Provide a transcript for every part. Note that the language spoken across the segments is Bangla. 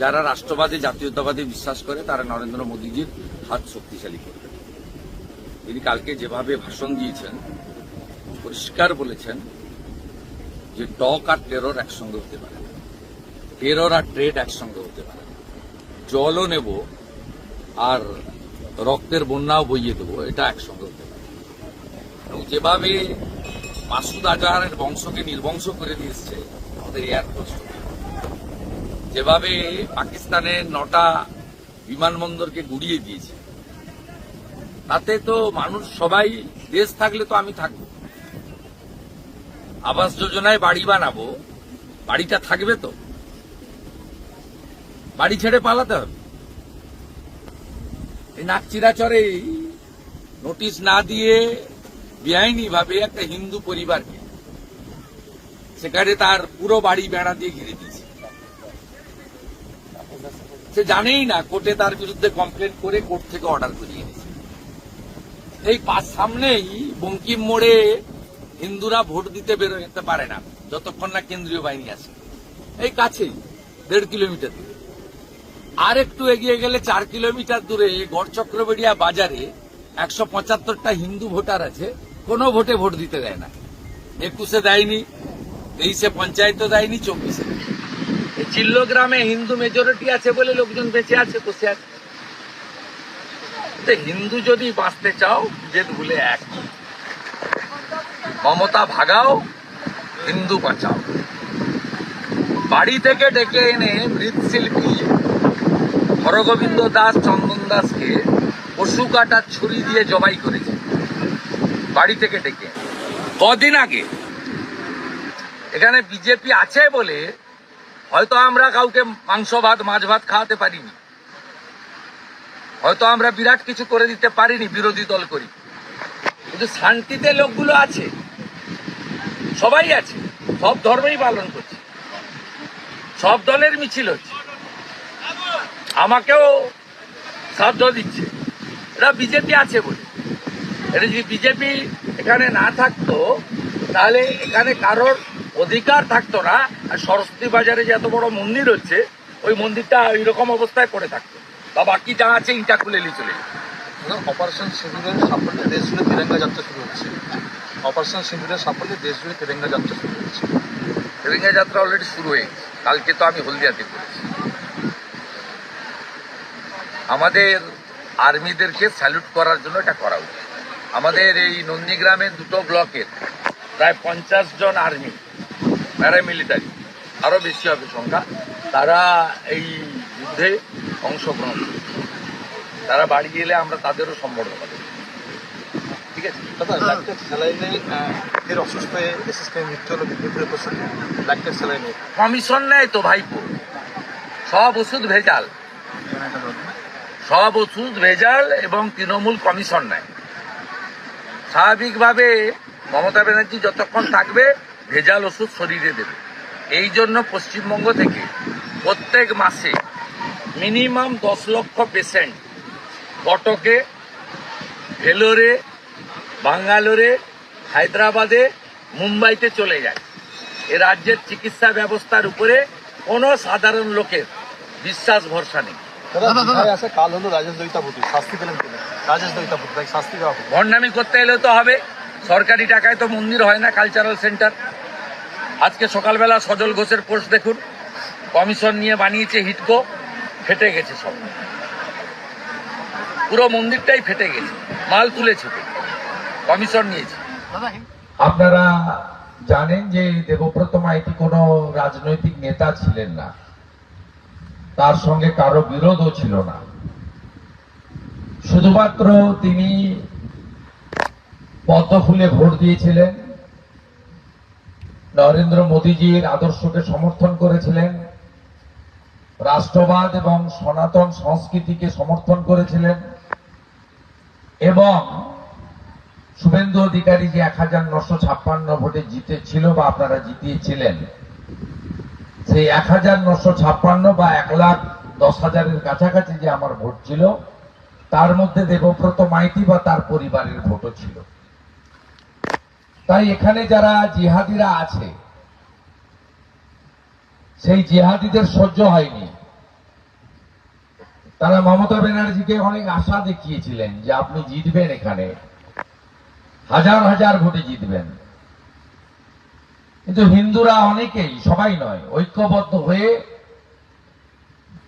যারা রাষ্ট্রবাদী, জাতীয়তাবাদী বিশ্বাস করে, তারা নরেন্দ্র মোদীজির হাত শক্তিশালী করবে। তিনি কালকে যেভাবে ভাষণ দিয়েছেন, পরিষ্কার বলেছেন যে টক আর টেরর একসঙ্গে হতে পারে টেরর আর ট্রেড একসঙ্গে হতে পারে জলও নেব আর রক্তের বন্যাও বইয়ে দেবো, এটা একসঙ্গে হতে পারে এবং যেভাবে মাসুদ আজহারের বংশকে নির্বংশ করে দিয়েছে, আমাদের এয়ারফোর্স যেভাবে পাকিস্তানের নটা বিমানবন্দরকে গুড়িয়ে দিয়েছে, তাতে তো মানুষ সবাই দেশ থাকলে তো আমি থাকব। আবাস যোজনায় বাড়ি বানাবো, বাড়িটা থাকবে তো। বাড়ি ছেড়ে পালাতে হবে। এই নাকচিরাচরে নোটিশ না দিয়ে বেআইনি ভাবে একটা হিন্দু পরিবারকে সেখানে তার পুরো বাড়ি বেড়া দিয়ে ঘিরে দিয়েছে। সে জানেই না, কোর্টে তার বিরুদ্ধে কমপ্লেন করে কোর্ট থেকে অর্ডার করিয়ে এনেছে এই পাশ সামনেই বঙ্কিম মোড়ে হিন্দুরা ভোট দিতে বেরোতে পারে না, যতক্ষণ না কেন্দ্রীয় বাহিনী আসে। এই কাছেই, দেড় কিলোমিটার দূরে। আর একটু এগিয়ে গেলে চার কিলোমিটার দূরে গড়চক্রবেড়িয়া বাজারে একশো পঁচাত্তরটা হিন্দু ভোটার আছে, কোনো ভোটে ভোট দিতে দেয় না। একুশে দেয়নি, তেইশে পঞ্চায়েতও দেয়নি, চব্বিশে চিল্লো গ্রামে হিন্দু মেজরিটি আছে বলে লোকজন বেঁচে আছে, বসে আছে। হিন্দু যদি বাঁচতে চাও যে ভুলে এক। মমতা ভাগাও, হিন্দু বাঁচাও। বাড়ি থেকে ডেকে এনে মৃৎশিল্পী হরগোবিন্দ দাস, চন্দন দাসকে পশু কাটার ছুরি দিয়ে জবাই করেছে। বাড়ি থেকে ডেকে কদিন আগে এখানে বিজেপি আছে বলে হয়তো আমরা কাউকে মাংস ভাত, মাছ ভাত খাওয়াতে পারিনি। হয়তো আমরা বিরাট কিছু করে দিতে পারিনি, বিরোধী দল করি। কিন্তু শান্তিতে লোকগুলো আছে। সবাই আছে। সব ধর্মই পালন করছে। সব দলের মিছিল হচ্ছে। আমাকেও সাধ্য দিচ্ছে। এরা বিজেপি আছে বলে। এটা যদি বিজেপি এখানে না থাকতো, তাহলে এখানে কারোর অধিকার থাকতো না আর সরস্বতী বাজারে যে এত বড় মন্দির হচ্ছে ওই মন্দিরটা এইরকম অবস্থায় পড়ে থাকতো। বা বাকি যা আছে ইটা খুলে নিয়ে চলে। অপারেশন সিঁদুরের সাফল্যে দেশ জুড়ে তিরঙ্গা যাত্রা শুরু হচ্ছে। অপারেশন সিঁদুরের সাফল্যে দেশ জুড়ে তিরঙ্গা যাত্রা শুরু হচ্ছে। তেলেঙ্গা যাত্রা অলরেডি শুরু হয়ে গেছে। কালকে তো আমি হলদিয়াতে করেছি আমাদের আর্মিদেরকে স্যালুট করার জন্য এটা করা উচিত। আমাদের এই নন্দীগ্রামের দুটো ব্লকের প্রায় পঞ্চাশ জন আর্মি। প্যারামিলিটারি আরও বেশি হবে সংখ্যা। তারা এই যুদ্ধে অংশগ্রহণ করবে তারা বাড়ি গেলে আমরা তাদেরও সম্বর্ধনা দেব। ঠিক আছে? দাদা লাইটের স্যালাইনে ফের অসুস্থ হয়ে এসএসকে মৃত্যু হলো মেদিনীপুরের প্রসঙ্গে লাইটের স্যালাইনে কমিশন নেয় তো ভাইপো। সব ওষুধ ভেজাল। সব ওষুধ ভেজাল এবং তৃণমূল কমিশন নেয়। স্বাভাবিকভাবে মমতা ব্যানার্জি যতক্ষণ থাকবে ভেজাল ওষুধ শরীরে দেবে। এই জন্য পশ্চিমবঙ্গ থেকে প্রত্যেক মাসে মিনিমাম দশ লক্ষ পেশেন্ট কটকে ভেলোরে বাঙ্গালোরে হায়দ্রাবাদে মুম্বাইতে চলে যায়। এ রাজ্যের চিকিৎসা ব্যবস্থার উপরে কোনো সাধারণ লোকের বিশ্বাস ভরসা নেই। কাল হলো রাজেশ দৈতাপতি শাস্তি পেলেন রাজেশ দৈতাপতি শাস্তি দেওয়া ভণ্ডামি করতে এলে তো হবে। সরকারি টাকায় তো মন্দির হয় না কালচারাল সেন্টার আজকে সকালবেলা সজল ঘোষের পোস্ট দেখুন, কমিশন নিয়ে বানিয়েছে হিটকো, ফেটে গেছে সব। পুরো মন্দিরটাই ফেটে গেছে, মাল তুলেছে কমিশন নিয়েছে। আপনারা জানেন যে দেবব্রত মাইতি কোনো রাজনৈতিক নেতা ছিলেন না, তার সঙ্গে কারও বিরোধও ছিল না। শুধুমাত্র তিনি পদ্ম ফুলে ভোট দিয়েছিলেন। নরেন্দ্র মোদীজির আদর্শকে সমর্থন করেছিলেন। রাষ্ট্রবাদ এবং সনাতন সংস্কৃতিকে সমর্থন করেছিলেন। এবং শুভেন্দু অধিকারী যে এক হাজার নশো ছাপ্পান্ন ভোটে জিতেছিল বা আপনারা জিতিয়েছিলেন, সেই এক হাজার নশো ছাপ্পান্ন বা এক লাখ দশ হাজারের কাছাকাছি যে আমার ভোট ছিল, তার মধ্যে দেবব্রত মাইতি বা তার পরিবারের ভোটও ছিল। তাই এখানে যারা জিহাদিরা আছে, সেই জিহাদিদের সহ্য হয়নি। তারা মমতা ব্যানার্জিকে অনেক আশা দেখিয়েছিলেন যে আপনি জিতবেন এখানে। হাজার হাজার ভোটে জিতবেন। কিন্তু হিন্দুরা অনেকেই, সবাই নয়, ঐক্যবদ্ধ হয়ে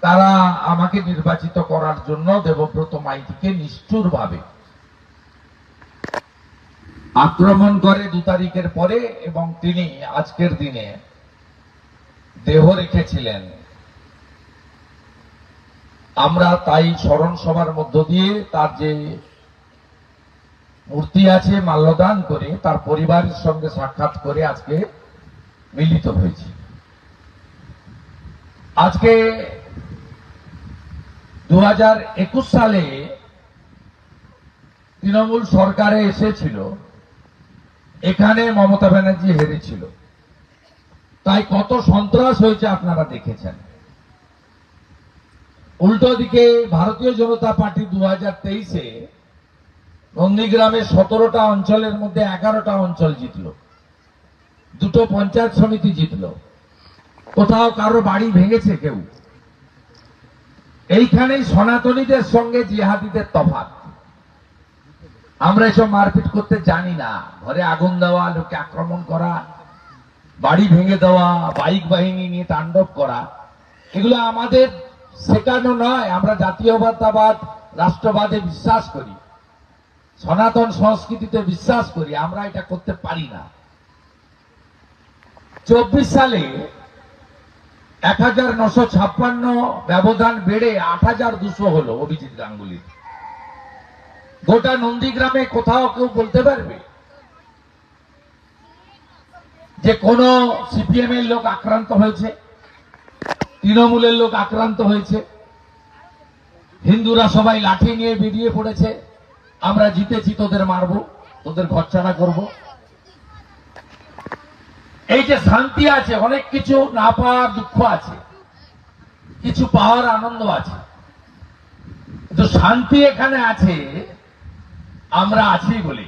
তারা আমাকে নির্বাচিত করার জন্য দেবব্রত মাইতিকে নিষ্ঠুরভাবে আক্রমণ করে দু তারিখের পরে এবং তিনি আজকের দিনে দেহ রেখেছিলেন। আমরা তাই স্মরণ সভার মধ্য দিয়ে তার যে মূর্তি আছে মাল্যদান করে তার পরিবারের সঙ্গে সাক্ষাৎ করে আজকে মিলিত হয়েছি। আজকে দু হাজার একুশ সালে তৃণমূল সরকারে এসেছিল। এখানে মমতা ব্যানার্জি হেরেছিল। তাই কত সন্ত্রাস হয়েছে আপনারা দেখেছেন। উল্টো দিকে ভারতীয় জনতা পার্টি দু হাজার তেইশে নন্দীগ্রামের সতেরোটা অঞ্চলের মধ্যে এগারোটা অঞ্চল জিতল। দুটো পঞ্চায়েত সমিতি জিতল। কোথাও কারও বাড়ি ভেঙেছে কেউ। এইখানেই সনাতনীদের সঙ্গে জিহাদিদের তফাৎ। আমরা এসব মারপিট করতে জানি না। ঘরে আগুন দেওয়া লোকে আক্রমণ করা, বাড়ি ভেঙে দেওয়া, বাইক বাহিনী নিয়ে তাণ্ডব করা, এগুলো আমাদের শেখানো নয়। আমরা জাতীয়তাবাদ, রাষ্ট্রবাদে বিশ্বাস করি। সনাতন সংস্কৃতিতে বিশ্বাস করি, আমরা এটা করতে পারি না। চব্বিশ সালে এক হাজার নশো ছাপ্পান্ন ব্যবধান বেড়ে আট হাজার দুশো হলো অভিজিৎ গাঙ্গুলির। গোটা নন্দীগ্রামে কোথাও কেউ বলতে পারবে? যে কোন সিপিএম এর লোক আক্রান্ত হয়েছে, তৃণমূলের লোক আক্রান্ত হয়েছে, হিন্দুরা সবাই লাঠি নিয়ে বেরিয়ে পড়েছে, আমরা জিতেছি, তোদের মারব, তোদের ঘরছাড়া করব। এই যে শান্তি আছে, অনেক কিছু না পাওয়ার দুঃখ আছে, কিছু পাওয়ার আনন্দ আছে। কিন্তু শান্তি এখানে আছে আমরা আছি বলে।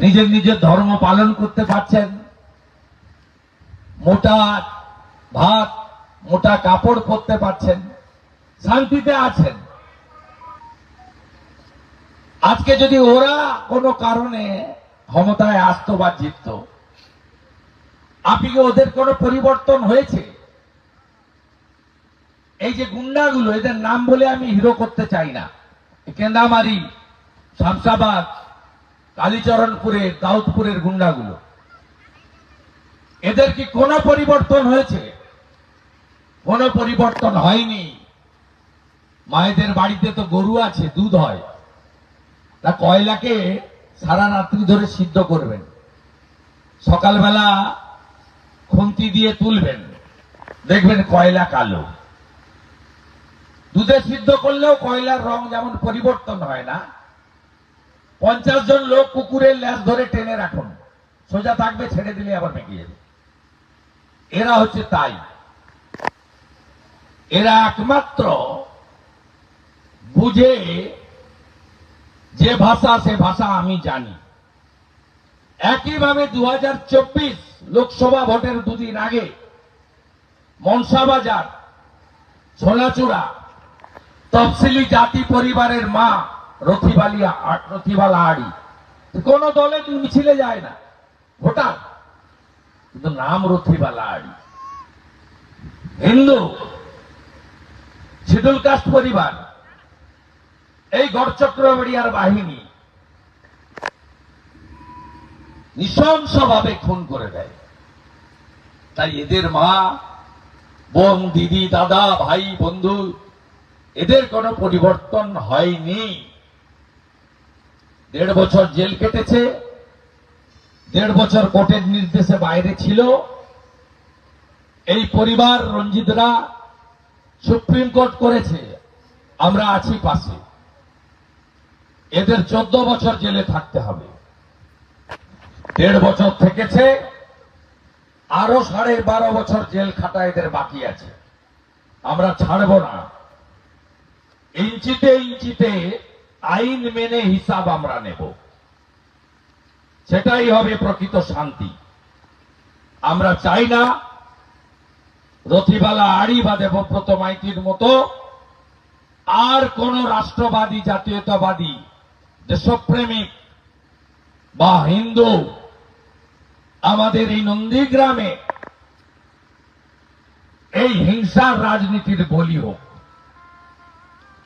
নিজের নিজের ধর্ম পালন করতে পারছেন। মোটা ভাত, মোটা কাপড় পরতে পারছেন। শান্তিতে আছেন। আজকে যদি ওরা কোনো কারণে ক্ষমতায় আসতো বা জিতত, আপনি কি ওদের কোনো পরিবর্তন হয়েছে? এই যে গুন্ডাগুলো, এদের নাম বলে আমি হিরো করতে চাই না। কেন্দামারি শামসাবাদ কালীচরণপুরের দাউদপুরের গুন্ডাগুলো। এদের কি কোনো পরিবর্তন হয়েছে? কোনো পরিবর্তন হয়নি। মায়েদের বাড়িতে তো গরু আছে, দুধ হয়। তা কয়লাকে সারা রাত্রি ধরে সিদ্ধ করবেন? সকালবেলা খুন্তি দিয়ে তুলবেন। দেখবেন কয়লা কালো। দুধে সিদ্ধ করলেও কয়লার রং যেমন পরিবর্তন হয় না, পঞ্চাশ জন লোক কুকুরের ল্যাস ধরে টেনে রাখুন। সোজা থাকবে, ছেড়ে দিলে আবার মেকে যাবে। এরা হচ্ছে তাই। এরা একমাত্র বুঝে যে ভাষা, সে ভাষা আমি জানি। একইভাবে দু হাজার চব্বিশ লোকসভা ভোটের দুদিন আগে মনসাবাজার সোনাচূড়া তফসিলি জাতি পরিবারের মা, রথিবালিয়া রথিবালা আড়ি। কোন দলে মিছিলে যায় না। ভোটার। কিন্তু নাম রথিবালা আড়ি। হিন্দু। শিডুল কাস্ট পরিবার। এই গড়চক্রবাড়িয়ার বাহিনী। নৃশংসভাবে খুন করে দেয়। তাই এদের মা, বোন, দিদি, দাদা, ভাই, বন্ধু এদের কোনো পরিবর্তন হয়নি। দেড় বছর জেল কেটেছে, দেড় বছর কোর্টের নির্দেশে বাইরে ছিল। এই পরিবার রঞ্জিতরা সুপ্রিম কোর্ট করেছে, আমরা আছি পাশে। এদের চোদ্দ বছর জেলে থাকতে হবে। দেড় বছর থেকেছে, আরও সাড়ে বারো বছর জেল খাটা এদের বাকি আছে। আমরা ছাড়ব না। ইঞ্চিতে ইঞ্চিতে আইন মেনে হিসাব আমরা নেব। সেটাই হবে প্রকৃত শান্তি। আমরা চাই না রথিবালা আড়ি বা দেবব্রত মাইতির মতো আর কোন রাষ্ট্রবাদী, জাতীয়তাবাদী, দেশপ্রেমিক বা হিন্দু আমাদের এই নন্দীগ্রামে এই হিংসার রাজনীতির বলি হোক।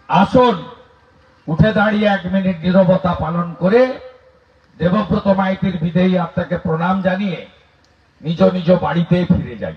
আসুন, উঠে দাঁড়িয়ে এক মিনিট নিরবতা পালন করে দেবব্রত মাইতির বিদেয়ী আপনাকে প্রণাম জানিয়ে নিজ নিজ বাড়িতে ফিরে যাই।